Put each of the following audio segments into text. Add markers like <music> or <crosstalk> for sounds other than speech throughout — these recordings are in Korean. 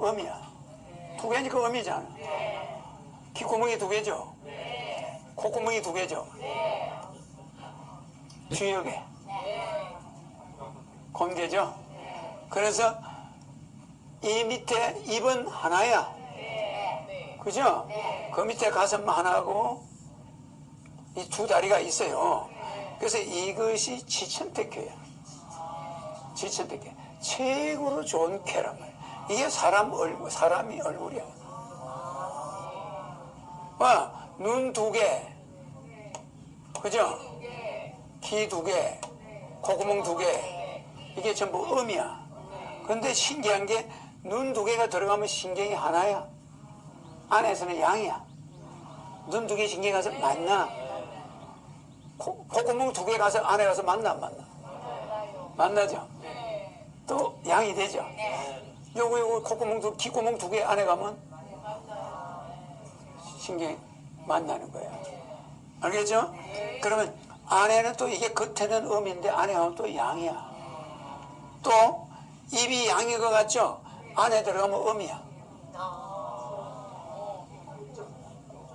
음이야. 두 개니까 음이잖아. 귓구멍이 두 개죠. 콧구멍이 두 개죠. 주역에 공개죠. 그래서 이 밑에 입은 하나야. 그죠? 그 밑에 가슴 하나고 이 두 다리가 있어요. 그래서 이것이 지천태교야. 지천태교. 최고로 좋은 쾌란 말이야. 이게 사람 얼굴, 사람이 얼굴이야. 와, 눈 두 개. 그죠? 귀 두 개. 콧구멍 두 개. 이게 전부 음이야. 근데 신기한 게 눈 두 개가 들어가면 신경이 하나야. 안에서는 양이야. 눈 두 개 신경 가서 만나. 코, 콧구멍 두 개 가서 안에 가서 만나 안 만나? 만나죠. 또 양이 되죠. 요거 요거 콧구멍 두 귓구멍 두 개 안에 가면 신경이 만나는 거야. 알겠죠? 그러면 안에는 또 이게 겉에는 음인데 안에 가면 또 양이야. 또 입이 양인 것 같죠? 안에 들어가면 음이야.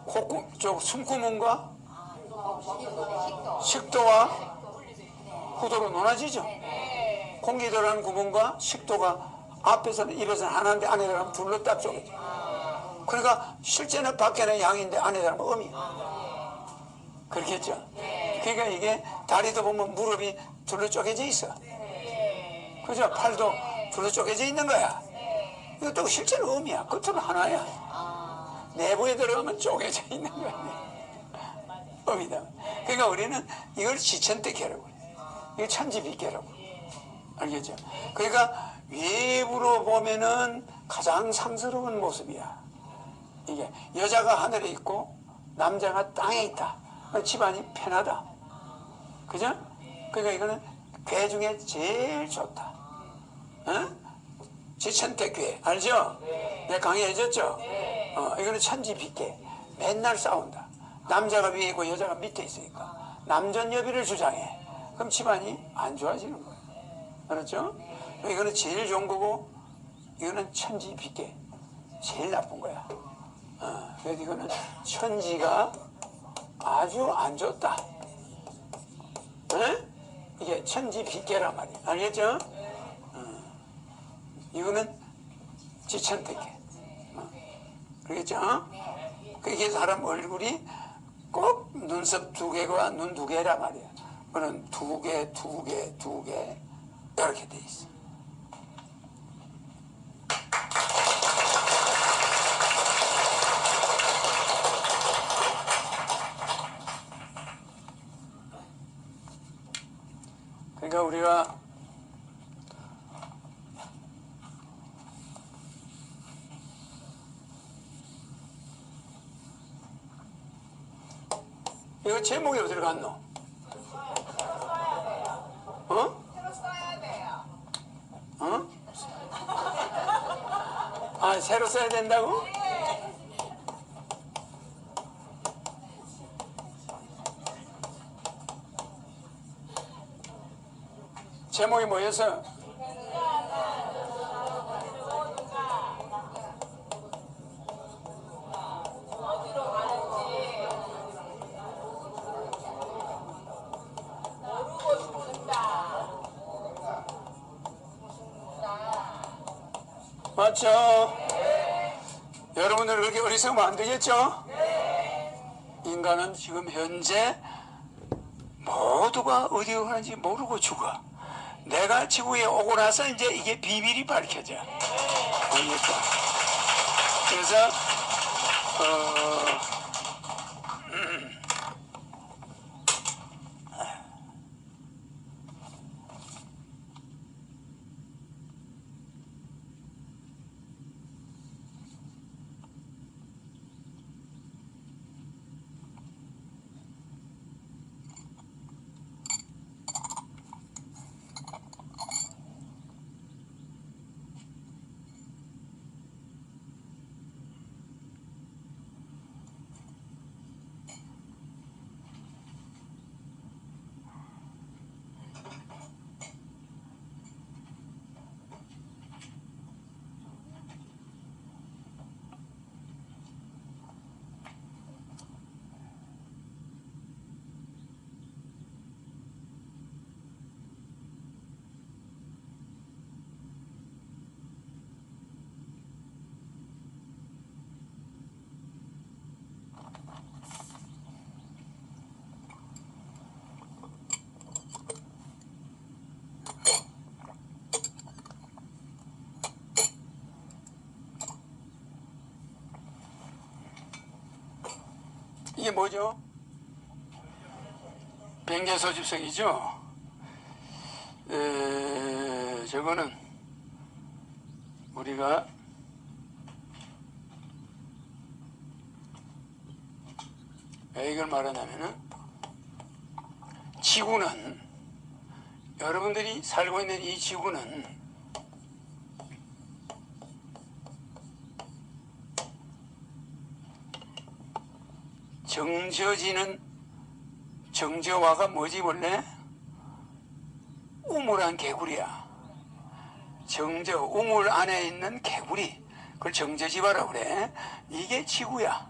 콧구, 저 숨구멍과 식도와 후도로 나눠지죠. 공기 들어가는 구멍과 식도가 앞에서는 입에서는 하나인데 안에 들어가면 둘로 딱 쪼개져. 그러니까 실제는 밖에는 양인데 안에 들어가면 음이야. 그렇겠죠. 그러니까 이게 다리도 보면 무릎이 둘로 쪼개져 있어. 그죠? 팔도 둘로 쪼개져 있는 거야. 이것도 실제는 음이야. 겉으로 하나야. 내부에 들어가면 쪼개져 있는 거야. <laughs> 음이다. 그러니까 우리는 이걸 지천대계라고 그래. 이거 천지비계라고. 알겠죠? 그러니까 외부로 보면은 가장 상스러운 모습이야. 이게 여자가 하늘에 있고 남자가 땅에 있다. 집안이 편하다. 그죠? 그러니까 이거는 괴 중에 제일 좋다. 어? 지천대괴 알죠? 내가 강의해줬죠? 어, 이거는 천지비계 맨날 싸운다. 남자가 위에 있고 여자가 밑에 있으니까 남전 여비를 주장해. 그럼 집안이 안 좋아지는 거야. 알았죠? 이거는 제일 좋은 거고 이거는 천지비계 제일 나쁜 거야. 어, 그래서 이거는 천지가 아주 안 좋다. 에? 이게 천지비계란 말이야. 알겠죠? 어. 이거는 지천택계. 어. 그러겠죠? 그게 사람 얼굴이 꼭 눈썹 두 개와 눈 두 개란 말이야. 그는 두 개, 두 개, 두 개, 이렇게 돼 있어. 그러니까 우리가 이거 제목이 어디로 갔노? 어? 어? 아, 새로 써야 된다고? 제목이 뭐였어? 맞죠? 여러분들 그렇게 어리석으면 안 되겠죠? 인간은 지금 현재 모두가 어디로 가는지 모르고 죽어. 내가 지구에 오고 나서 이제 이게 비밀이 밝혀져. 그러니까. 그래서, 어, 이게 뭐죠? 변계 소집성이죠. 에, 저거는 우리가 왜 이걸 말하냐면은 지구는 여러분들이 살고 있는 이 지구는 정저지는 정저와가 뭐지 원래? 우물한 개구리야. 정저 우물 안에 있는 개구리 그걸 정저지바라 그래. 이게 지구야.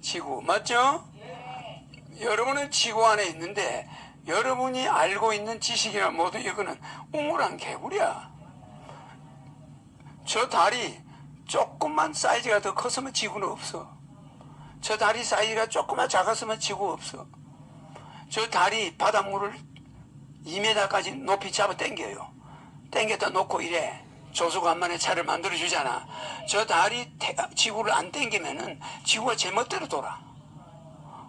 지구 맞죠? 여러분은 지구 안에 있는데 여러분이 알고 있는 지식이나 모든 이거는 우물한 개구리야. 저 달이 조금만 사이즈가 더 컸으면 지구는 없어. 저 달이 사이즈가 조금만 작았으면 지구 없어. 저 달이 바닷물을 2m까지 높이 잡아 당겨요. 당겼다 놓고 이래. 조수간만에 차를 만들어 주잖아. 저 달이 태- 지구를 안 당기면은 지구가 제멋대로 돌아.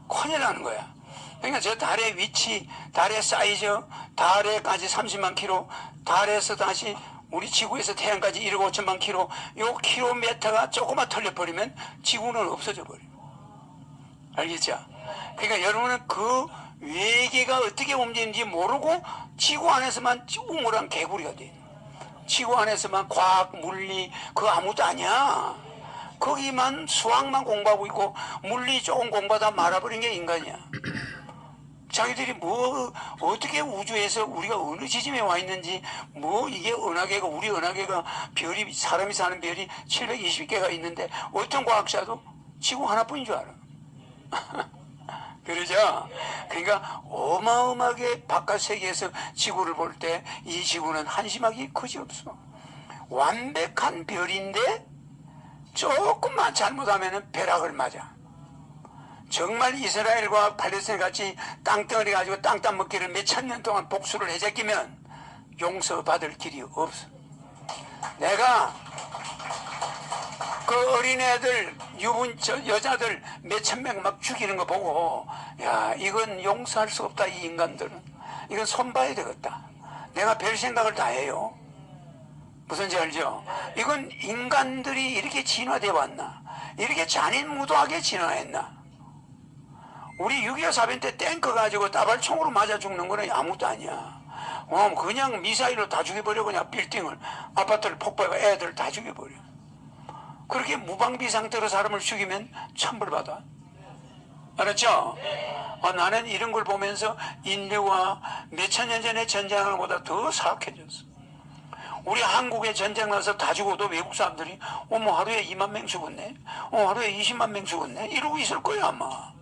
큰일 나는 거야. 그러니까 저 달의 위치, 달의 사이즈, 달에까지 30만 킬로, 달에서 다시 우리 지구에서 태양까지 1억 5천만 킬로, 요 킬로미터가 조금만 털려버리면 지구는 없어져 버려. 알겠죠? 그러니까 여러분은 그 외계가 어떻게 움직이는지 모르고 지구 안에서만 우물한 개구리가 돼. 지구 안에서만 과학, 물리, 그거 아무것도 아니야. 거기만 수학만 공부하고 있고 물리 조금 공부하다 말아버린 게 인간이야. 자기들이 뭐 어떻게 우주에서 우리가 어느 지점에 와 있는지 뭐 이게 은하계가 우리 은하계가 별이 사람이 사는 별이 720개가 있는데 어떤 과학자도 지구 하나뿐인 줄 알아. <laughs> 그러죠? 그러니까 어마어마하게 바깥 세계에서 지구를 볼 때 이 지구는 한심하기 그지없어. 완벽한 별인데 조금만 잘못하면 벼락을 맞아. 정말 이스라엘과 팔레스타인 같이 땅덩어리 가지고 땅 따먹기를 몇 천 년 동안 복수를 해제끼면 용서받을 길이 없어. 내가 그 어린애들 유분 저 여자들 몇천 명 막 죽이는 거 보고 야 이건 용서할 수 없다 이 인간들은. 이건 손봐야 되겠다. 내가 별 생각을 다 해요. 무슨 지 알죠? 이건 인간들이 이렇게 진화돼 왔나? 이렇게 잔인무도하게 진화했나? 우리 6.25 사변 때 탱크 가지고 따발총으로 맞아 죽는 거는 아무것도 아니야. 어, 그냥 미사일로 다 죽여버려 그냥 빌딩을 아파트를 폭발해 애들 다 죽여버려 그렇게 무방비 상태로 사람을 죽이면 천벌받아. 알았죠? 어, 나는 이런 걸 보면서 인류와 몇천 년 전의 전쟁을 보다 더 사악해졌어. 우리 한국에 전쟁 나서 다 죽어도 외국 사람들이 어머 하루에 2만 명 죽었네. 어 하루에 20만 명 죽었네. 이러고 있을 거야 아마.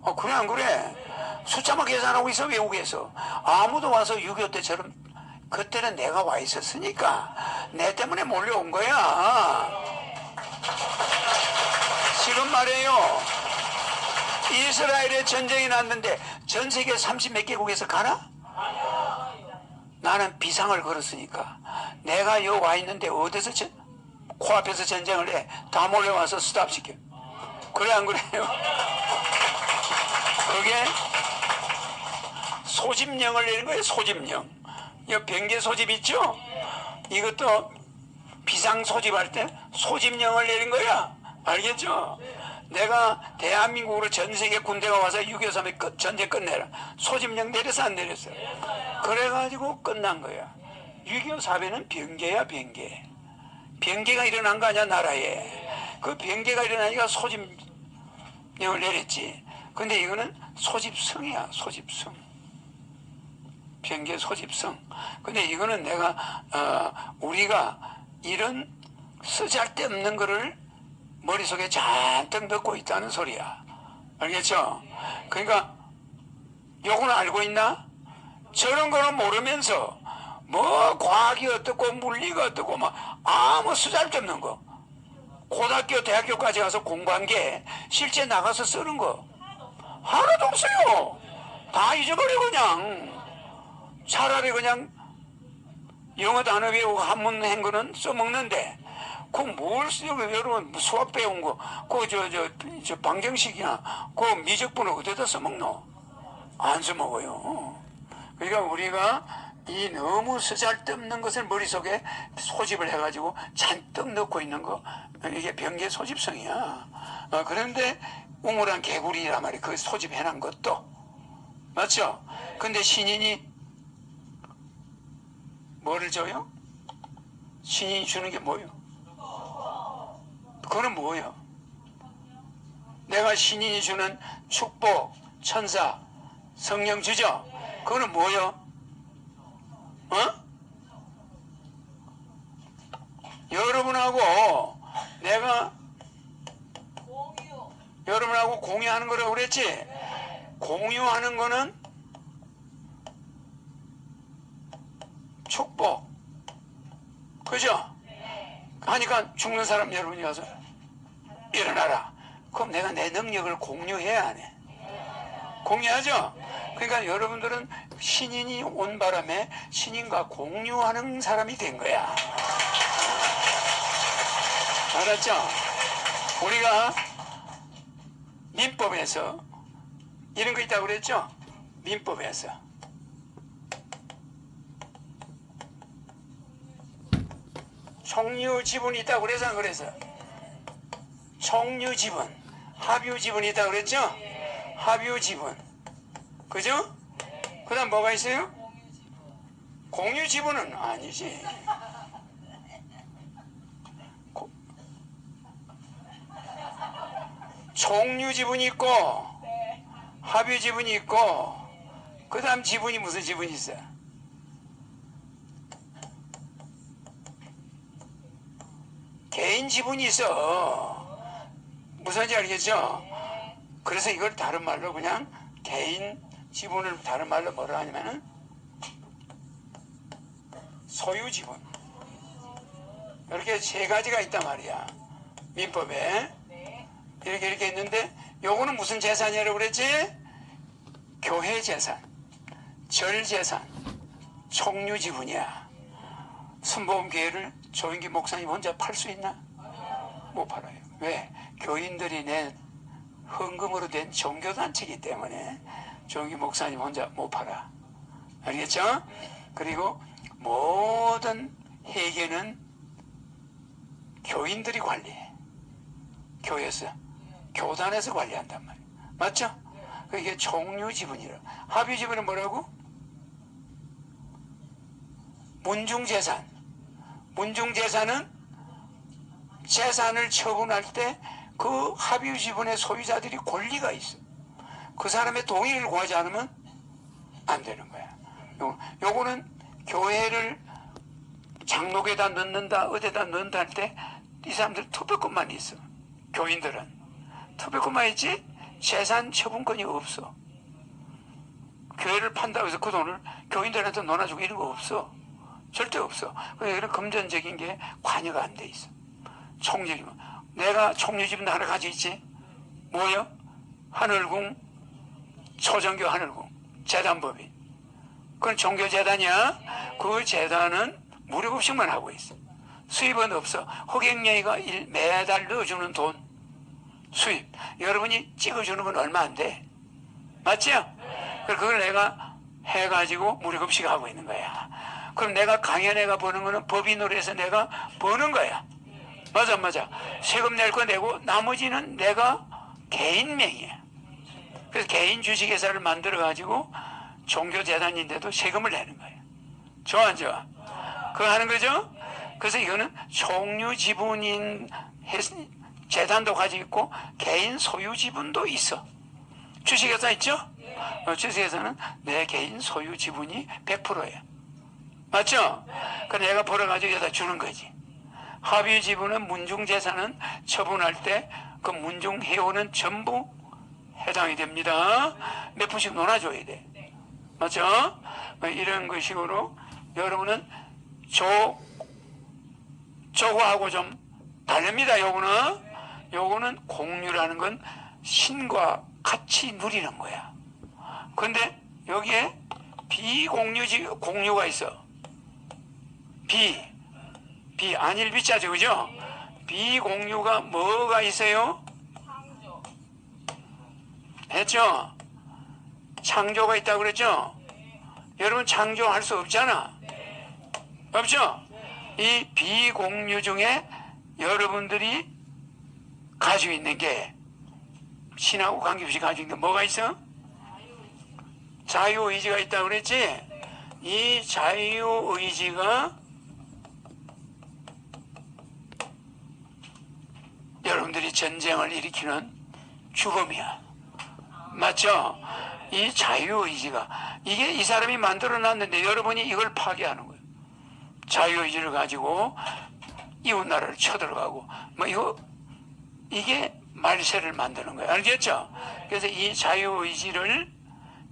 어 그래 안 그래? 숫자만 계산하고 있어 외국에서. 아무도 와서 6.25 때처럼 그때는 내가 와 있었으니까 내 때문에 몰려온 거야. 지금 말이에요. 이스라엘에 전쟁이 났는데 전 세계 30 몇 개국에서 가나? 나는 비상을 걸었으니까 내가 여와 있는데 어디서 전, 코앞에서 전쟁을 해? 다 몰려와서 스탑시켜. 그래 안 그래요? 그게 소집령을 내린 거예요. 소집령. 이 변계 소집 있죠? 이것도 비상 소집할 때 소집령을 내린 거야. 알겠죠? 내가 대한민국으로 전 세계 군대가 와서 6.25 끝, 전쟁 끝내라. 소집령 내려서 안 내렸어요. 그래가지고 끝난 거야. 6.25 사변은 변계야, 변계. 변계가 일어난 거 아니야, 나라에. 그 변계가 일어나니까 소집령을 내렸지. 근데 이거는 소집성이야, 소집성. 변계 소집성. 근데 이거는 내가 어, 우리가 이런 쓰잘데없는 거를 머릿속에 잔뜩 넣고 있다는 소리야. 알겠죠? 그러니까 요건 알고 있나? 저런 거는 모르면서 뭐 과학이 어떻고 물리가 어떻고 막 아무 쓰잘데없는 거. 고등학교 대학교까지 가서 공부한 게 실제 나가서 쓰는 거 하나도 없어요. 다 잊어버려 그냥. 차라리 그냥 영어 단어 배우고 한문 한 거는 써먹는데 그 뭘 쓰고 여러분 수학 배운 거, 그저 저 저 방정식이나 그 미적분을 어디다 써먹노? 안 써먹어요. 그러니까 우리가 이 너무 쓰잘데없는 것을 머릿속에 소집을 해가지고 잔뜩 넣고 있는 거 이게 병계 소집성이야. 어, 그런데 우물한 개구리란 말이 그 소집해놓은 것도 맞죠? 근데 신인이 뭐를 줘요? 신인이 주는 게 뭐예요? 그거는 뭐예요? 내가 신인이 주는 축복, 천사, 성령 주죠? 그거는 뭐예요? 어? 여러분하고 내가 여러분하고 공유하는 거라고 그랬지? 공유하는 거는 축복. 그죠? 하니까 죽는 사람 여러분이 와서 일어나라. 그럼 내가 내 능력을 공유해야 하네. 공유하죠? 그러니까 여러분들은 신인이 온 바람에 신인과 공유하는 사람이 된 거야. 알았죠? 우리가 민법에서 이런 거 있다고 그랬죠? 민법에서. 총류 지분이 있다고 그래서 안 그래서 총류 지분, 합유 지분이 있다고 그랬죠? 합유 지분. 그죠? 그 다음 뭐가 있어요? 공유 지분은 아니지. 고- 총류 지분이 있고, 합유 지분이 있고, 그 다음 지분이 무슨 지분이 있어? 개인 지분이 있어. 무슨지 알겠죠? 그래서 이걸 다른 말로 그냥 개인 지분을 다른 말로 뭐라 하냐면은 소유 지분. 이렇게 세 가지가 있단 말이야. 민법에. 이렇게 이렇게 있는데 요거는 무슨 재산이라고 그랬지? 교회 재산, 절 재산, 총류 지분이야. 순보험 교회를 조인기 목사님 혼자 팔 수 있나? 못 팔아요. 왜? 교인들이 낸 헌금으로 된 종교단체이기 때문에 조인기 목사님 혼자 못 팔아. 알겠죠? 그리고 모든 회계는 교인들이 관리해. 교회에서, 교단에서 관리한단 말이에요. 맞죠? 그게 종류 지분이라. 합의 지분은 뭐라고? 문중재산. 문중재산은 재산을 처분할 때 그 합의 지분의 소유자들이 권리가 있어. 그 사람의 동의를 구하지 않으면 안 되는 거야. 요, 요거는 교회를 장록에다 넣는다, 어디다 넣는다 할 때 이 사람들 투표권만 있어. 교인들은. 투표권만 있지 재산 처분권이 없어. 교회를 판다고 해서 그 돈을 교인들한테 논아주고 이런 거 없어. 절대 없어. 그래서 금전적인 게 관여가 안 돼 있어. 총력이면. 내가 총류집은 하나 가지고 있지. 뭐요? 하늘궁, 초정교 하늘궁, 재단법인. 그건 종교재단이야. 그 재단은 무료 급식만 하고 있어. 수입은 없어. 허경영이가 일- 매달 넣어주는 돈, 수입. 여러분이 찍어주는 건 얼마 안 돼. 맞죠? 그래서 그걸 내가 해가지고 무료 급식 하고 있는 거야. 그럼 내가 강연회가 버는 거는 법인으로 해서 내가 버는 거야. 맞아, 맞아. 세금 낼 거 내고 나머지는 내가 개인 명의야. 그래서 개인 주식회사를 만들어 가지고 종교재단인데도 세금을 내는 거야. 좋아, 안 좋아? 그거 하는 거죠? 그래서 이거는 총류 지분인 회- 재단도 가지고 있고 개인 소유 지분도 있어. 주식회사 있죠? 어, 주식회사는 내 개인 소유 지분이 100%예요. 맞죠? 그 내가 벌어가지고 여기다 주는 거지. 합의 지분은 문중 재산은 처분할 때 그 문중 회원은 전부 해당이 됩니다. 몇 푼씩 놀아줘야 돼. 맞죠? 어, 이런 것식으로 여러분은 조 저거하고 좀 다릅니다. 요거는 요거는 공유라는 건 신과 같이 누리는 거야. 근데 여기에 비공유지 공유가 있어. 비, 비 안일비자죠, 그죠? 비공유가 뭐가 있어요? 했죠? 창조가 있다고 그랬죠? 여러분 창조할 수 없잖아. 없죠? 이 비공유 중에 여러분들이 가지고 있는 게 신하고 관계없이 가지고 있는 게 뭐가 있어? 자유의지가 있다고 그랬지? 이 자유의지가 여러분들이 전쟁을 일으키는 죽음이야. 맞죠? 이 자유의지가 이게 이 사람이 만들어 놨는데 여러분이 이걸 파괴하는 거예요. 자유의지를 가지고 이웃 나라를 쳐들어가고 뭐 이거 이게 말세를 만드는 거예요. 알겠죠? 그래서 이 자유의지를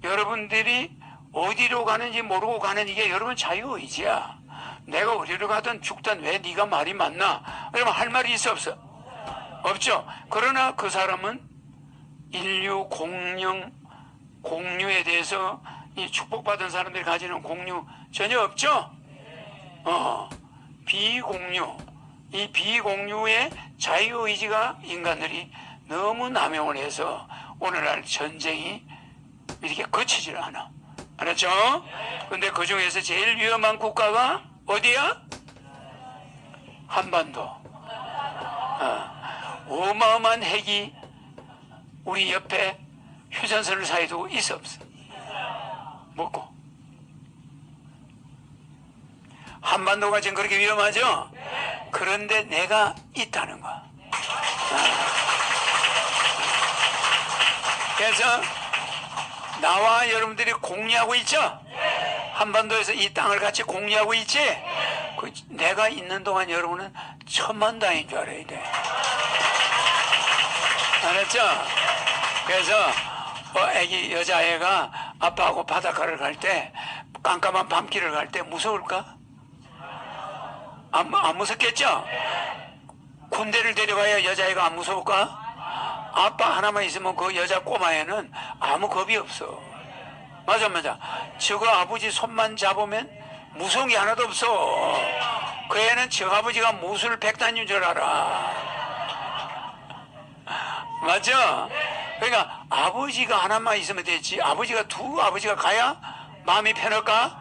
여러분들이 어디로 가는지 모르고 가는 이게 여러분 자유의지야. 내가 어디로 가든 죽든 왜 네가 말이 맞나? 여러분 할 말이 있어 없어? 없죠. 그러나 그 사람은 인류 공영 공유에 대해서 이 축복받은 사람들이 가지는 공유 전혀 없죠. 어 비공유 이 비공유의 자유의지가 인간들이 너무 남용을 해서 오늘날 전쟁이 이렇게 거치질 않아. 알았죠? 근데 그 중에서 제일 위험한 국가가 어디야? 한반도. 어, 어마어마한 핵이 우리 옆에 휴전선을 사이에 두고 있어 없어? 먹고. 한반도가 지금 그렇게 위험하죠? 그런데 내가 있다는 거야. 아. 그래서 나와 여러분들이 공유하고 있죠? 한반도에서 이 땅을 같이 공유하고 있지? 그 내가 있는 동안 여러분은 천만다인 줄 알아야 돼. 알았죠? 그래서 어, 애기 여자애가 아빠하고 바닷가를 갈 때 깜깜한 밤길을 갈 때 무서울까? 안, 안 무섭겠죠? 군대를 데려가야 여자애가 안 무서울까? 아빠 하나만 있으면 그 여자 꼬마애는 아무 겁이 없어. 맞아, 맞아. 저거 아버지 손만 잡으면 무서운 게 하나도 없어. 그 애는 저 아버지가 무술 백단인 줄 알아. 맞죠? 그러니까 아버지가 하나만 있으면 되지. 아버지가 두 아버지가 가야 마음이 편할까?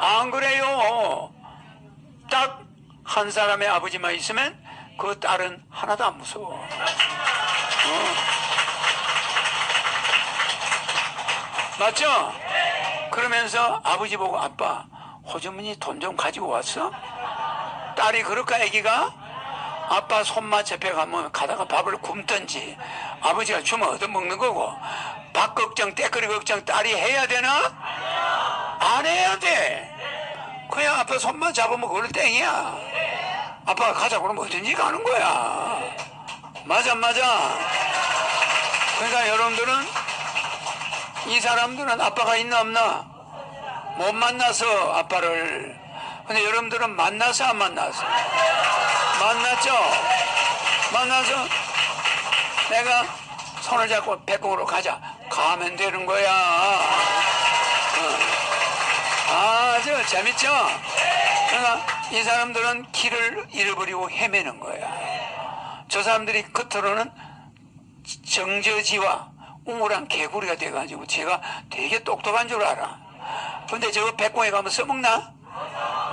안 그래요. 딱 한 사람의 아버지만 있으면 그 딸은 하나도 안 무서워. 어. 맞죠? 그러면서 아버지 보고 아빠 호주머니 돈 좀 가지고 왔어? 딸이 그럴까 애기가? 아빠 손만 잡혀가면 가다가 밥을 굶든지 아버지가 주면 얻어먹는 거고 밥 걱정 때거리 걱정 딸이 해야 되나? 안 해야 돼. 그냥 아빠 손만 잡으면 그걸 땡이야. 아빠가 가자 그러면 어딘지 가는 거야. 맞아 맞아. 그러니까 여러분들은 이 사람들은 아빠가 있나 없나 못 만나서 아빠를. 근데 여러분들은 만나서 안 만나서 만났죠 만나서 내가 손을 잡고 백공으로 가자 가면 되는 거야 어. 아주 재밌죠 그러니까 이 사람들은 길을 잃어버리고 헤매는 거야 저 사람들이 겉으로는 정저지와 우물한 개구리가 돼가지고 제가 되게 똑똑한 줄 알아. 근데 저거 백공에 가면 써먹나?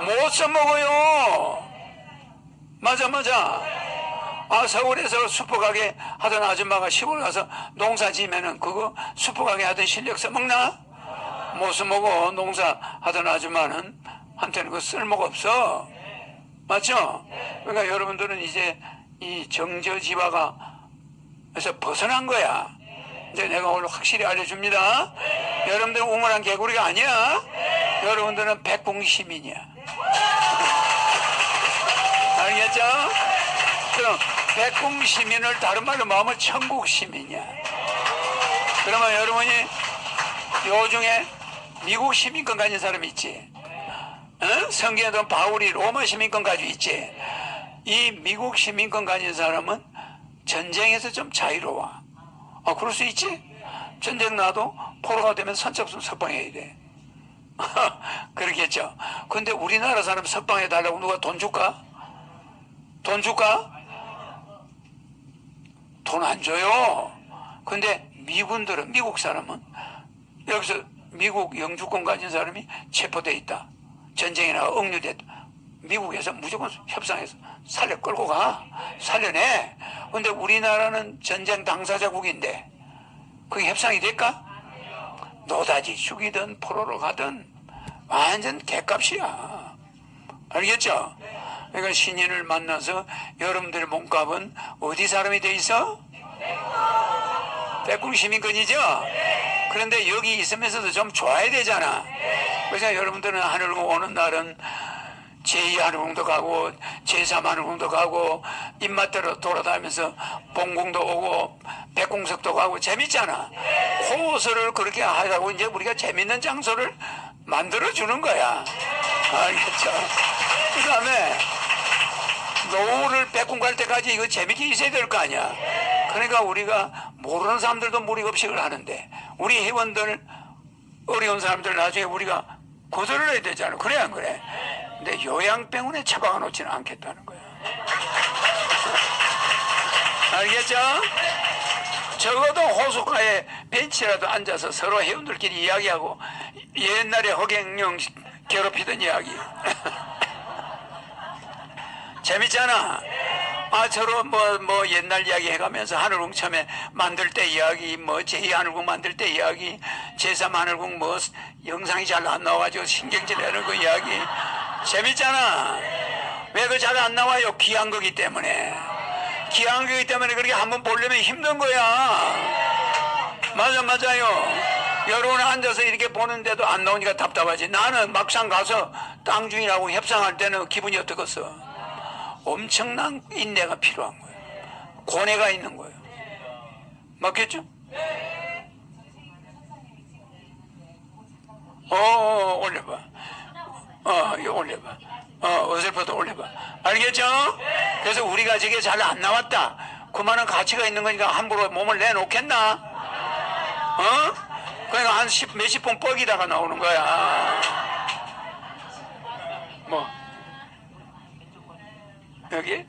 못 써먹어요. 맞아, 맞아. 아, 서울에서 슈퍼가게 하던 아줌마가 시골 가서 농사 지면은 그거 슈퍼가게 하던 실력 써먹나? 못 써먹어. 농사 하던 아줌마는 한테는 그 쓸모가 없어. 맞죠? 그러니까 여러분들은 이제 이 정저지화가 그래서 벗어난 거야. 이제 내가 오늘 확실히 알려줍니다. 여러분들은 우물한 개구리가 아니야. 여러분들은 백공 시민이야. <laughs> 알겠죠? 그럼 백공 시민을 다른 말로 말하면 천국 시민이야. 그러면 여러분이 요 중에 미국 시민권 가진 사람 있지? 어? 성경에도 바울이 로마 시민권 가지고 있지? 이 미국 시민권 가진 사람은 전쟁에서 좀 자유로워. 아, 그럴 수 있지? 전쟁 나도 포로가 되면 선착순 석방해야 돼. <laughs> 그렇겠죠. 근데 우리나라 사람 석방해 달라고 누가 돈 줄까? 돈 줄까? 돈 안 줘요. 근데 미군들은 미국 사람은 여기서 미국 영주권 가진 사람이 체포돼 있다. 전쟁이나 억류됐다. 미국에서 무조건 협상해서 살려 끌고 가. 살려내. 근데 우리나라는 전쟁 당사자국인데 그게 협상이 될까? 노다지 죽이든 포로로 가든 완전 개값이야. 알겠죠? 그러니까 신인을 만나서 여러분들 몸값은 어디 사람이 돼 있어? 백궁 시민권이죠? 그런데 여기 있으면서도 좀 좋아야 되잖아. 그래서 여러분들은 하늘궁 오는 날은 제2하늘궁도 가고 제3하늘궁도 가고 입맛대로 돌아다니면서 봉궁도 오고 백궁석도 가고 재밌잖아. 호소를 그렇게 하라고 이제 우리가 재밌는 장소를 만들어 주는 거야. 알겠죠? 그 다음에 노후를 백궁 갈 때까지 이거 재밌게 있어야 될 거 아니야. 그러니까 우리가 모르는 사람들도 무리급식을 하는데 우리 회원들 어려운 사람들 나중에 우리가 고소를 해야 되잖아. 그래 안 그래? 근데 요양병원에 처박아 놓지는 않겠다는 거야. 알겠죠? 적어도 호숫가에 벤치라도 앉아서 서로 회원들끼리 이야기하고 옛날에 허경영 괴롭히던 이야기. <laughs> 재밌잖아. 아, 서로 뭐, 뭐 옛날 이야기 해가면서 하늘궁 처음에 만들 때 이야기, 뭐 제2하늘궁 만들 때 이야기, 제3하늘궁 뭐 영상이 잘 안 나와가지고 신경질 내는 그 이야기. 재밌잖아. 왜 그 잘 안 나와요? 귀한 거기 때문에. 귀한 거기 때문에 그렇게 한번 보려면 힘든 거야. 맞아, 맞아요. 여러분 앉아서 이렇게 보는데도 안 나오니까 답답하지. 나는 막상 가서 땅 주인하고 협상할 때는 기분이 어떻겠어? 엄청난 인내가 필요한 거예요. 고뇌가 있는 거예요. 맞겠죠? 어, 어, 올려봐. 어, 이거 올려봐. 어, 어설퍼도 올려봐. 알겠죠? 그래서 우리가 저게 잘 안 나왔다. 그만한 가치가 있는 거니까 함부로 몸을 내놓겠나? 어? 그러니까 한 십, 몇십 번 뻑이다가 나오는 거야. 뭐. 여기?